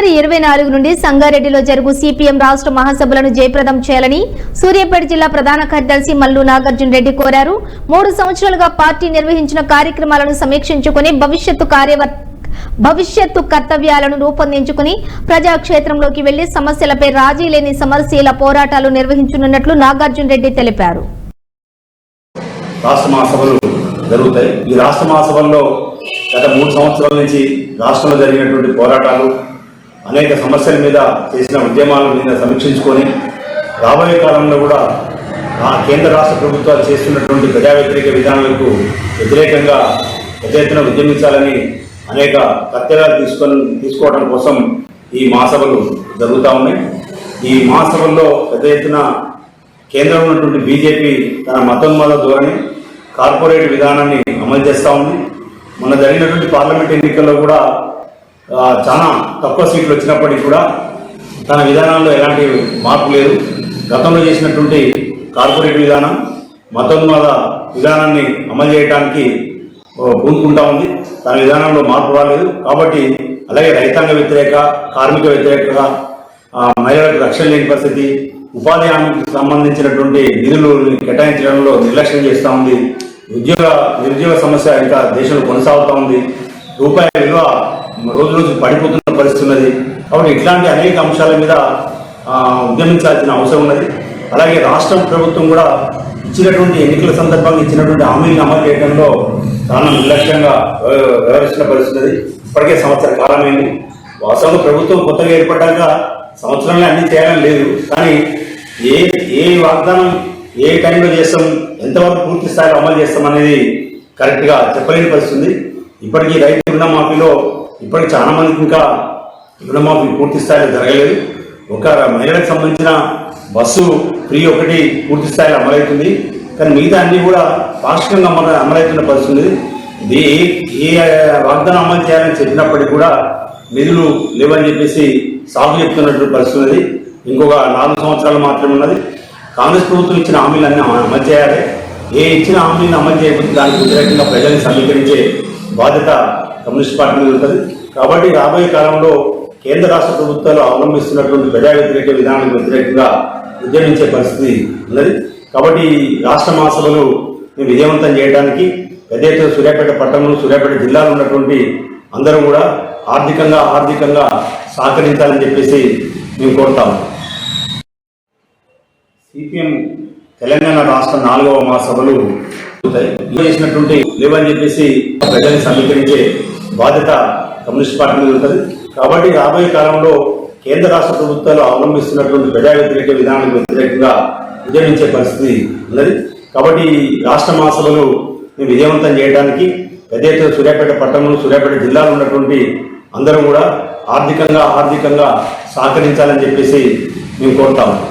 జనవరి ఇరవై నాలుగు నుండి సంగారెడ్డిలో జరుగు సిపిఎం రాష్ట్ర మహాసభలను జయప్రదం చేయాలని సూర్యాపేట జిల్లా ప్రధాన కార్యదర్శి మల్లు నాగార్జున రెడ్డి కోరారు. మూడు సంవత్సరాలుగా పార్టీ నిర్వహించిన కార్యక్రమాలను సమీక్షించుకుని భవిష్యత్తు కార్యవర్ భవిష్యత్తు కర్తవ్యాలను రూపొందించుకుని ప్రజాక్షేత్రంలోకి వెళ్ళి సమస్యలపై రాజీ లేని సమస్యల పోరాటాలు నిర్వహించనున్నట్లు నాగార్జున రెడ్డి తెలిపారు. రాష్ట్ర మహాసభలు జరుగుతాయి. ఈ రాష్ట్ర మహాసభల్లో గత మూడు సంవత్సరాల నుంచి రాష్ట్రంలో జరిగినటువంటి పోరాటాలు అనేక సమస్యల మీద చేసిన ఉద్యమాల మీద సమీక్షించుకొని రాబోయే కాలంలో కూడా ఆ కేంద్ర రాష్ట్ర ప్రభుత్వాలు చేస్తున్నటువంటి ప్రజా వ్యతిరేక విధానాలకు వ్యతిరేకంగా పెద్ద ఎత్తున ఉద్యమించాలని అనేక కత్తెరాలు తీసుకొని తీసుకోవడం కోసం ఈ మహాసభలు జరుగుతూ ఉన్నాయి. ఈ మహాసభల్లో పెద్ద ఎత్తున కేంద్రంలో ఉన్నటువంటి బీజేపీ తన మతోన్మాద ధోరణి కార్పొరేట్ విధానాన్ని అమలు చేస్తూ ఉంది. మొన్న జరిగినటువంటి పార్లమెంట్ ఎన్నికల్లో కూడా చాలా తక్కువ సీట్లు వచ్చినప్పటికీ కూడా తన విధానాల్లో ఎలాంటి మార్పు లేదు. గతంలో చేసినటువంటి కార్పొరేట్ విధానం మతోన్మాద విధానాన్ని అమలు చేయడానికి పూనుకుంటా ఉంది. తన విధానంలో మార్పు రాలేదు. కాబట్టి అలాగే రైతాంగ వ్యతిరేక కార్మిక వ్యతిరేక మహిళలకు రక్షణ లేని పరిస్థితి ఉపాధి హామీకి సంబంధించినటువంటి నిధులు కేటాయించడంలో నిర్లక్ష్యం చేస్తూ ఉంది. ఉద్యోగ నిరుద్యోగ సమస్య ఇంకా దేశంలో కొనసాగుతూ ఉంది. రూపాయి విలువ రోజు రోజు పడిపోతున్న పరిస్థితి ఉన్నది. కాబట్టి ఇట్లాంటి అనేక అంశాల మీద ఉద్యమించాల్సిన అవసరం ఉన్నది. అలాగే రాష్ట్ర ప్రభుత్వం కూడా ఇచ్చినటువంటి ఎన్నికల సందర్భంగా ఇచ్చినటువంటి హామీలను అమలు చేయడంలో చాలా నిర్లక్ష్యంగా వ్యవహరించిన పరిస్థితి ఉన్నది. ఇప్పటికే సంవత్సర కాలమైంది. వాస్తవంగా ప్రభుత్వం కొత్తగా ఏర్పడ్డాక సంవత్సరంలో అన్ని చేయాలని లేదు. కానీ ఏ ఏ వాగ్దానం ఏ టైంలో చేస్తాం ఎంతవరకు పూర్తి స్థాయిలో అమలు చేస్తాం అనేది కరెక్ట్గా చెప్పలేని పరిస్థితి ఉంది. ఇప్పటికీ రైతు రుణమాఫీలో ఇప్పటికి చాలా మందికి ఇంకా రుణమాఫీ పూర్తి స్థాయిలో జరగలేదు. ఒక మహిళలకు సంబంధించిన బస్సు ఫ్రీ ఒకటి పూర్తి స్థాయిలో అమలవుతుంది. కానీ మిగతా అన్నీ కూడా పాక్షికంగా అమలు అమలవుతున్న పరిస్థితి ఉంది. ఏ ఏ వాగ్దానం అమలు చేయాలని చెప్పినప్పటికీ కూడా నిధులు లేవని చెప్పేసి సాగు చెప్తున్నట్టు పరిస్థితి ఇంకొక నాలుగు సంవత్సరాలు మాత్రమే ఉన్నది. కాంగ్రెస్ ప్రభుత్వం ఇచ్చిన హామీలన్నీ అమలు చేయాలి. ఏ ఇచ్చిన హామీలను అమలు చేయకపోతే దానికి వ్యతిరేకంగా ప్రజల్ని సమీకరించే బాధ్యత కమ్యూనిస్ట్ పార్టీ ఉంటుంది కాబట్టి రాబోయే కాలంలో కేంద్ర రాష్ట్ర ప్రభుత్వాలు అవలంబిస్తున్నటువంటి ప్రజా వ్యతిరేక విధానానికి వ్యతిరేకంగా ఉద్యమించే పరిస్థితి ఉన్నది. కాబట్టి రాష్ట్ర మహాసభలు మేము విజయవంతం చేయడానికి పెద్ద ఎత్తున సూర్యాపేట పట్టణంలో సూర్యాపేట జిల్లాలో ఉన్నటువంటి అందరూ కూడా ఆర్థికంగా ఆర్థికంగా సహకరించాలని చెప్పేసి మేము కోరుతాము సిపిఎం తెలంగాణ రాష్ట్ర నాలుగవ మహాసభలు చేసినటువంటి లేవని చెప్పేసి ప్రజల్ని సమీకరించే బాధ్యత కమ్యూనిస్ట్ పార్టీ మీద ఉంటుంది. కాబట్టి రాబోయే కాలంలో కేంద్ర రాష్ట్ర ప్రభుత్వాలు అవలంబిస్తున్నటువంటి ప్రజా వ్యతిరేక విధానానికి వ్యతిరేకంగా ఉద్యమించే పరిస్థితి ఉన్నది. కాబట్టి రాష్ట్ర మహాసభలు మేము విజయవంతం చేయడానికి పెద్ద ఎత్తున సూర్యాపేట పట్టణంలో సూర్యాపేట జిల్లాలో ఉన్నటువంటి అందరూ కూడా ఆర్థికంగా ఆర్థికంగా సహకరించాలని చెప్పేసి మేము కోరుతాము.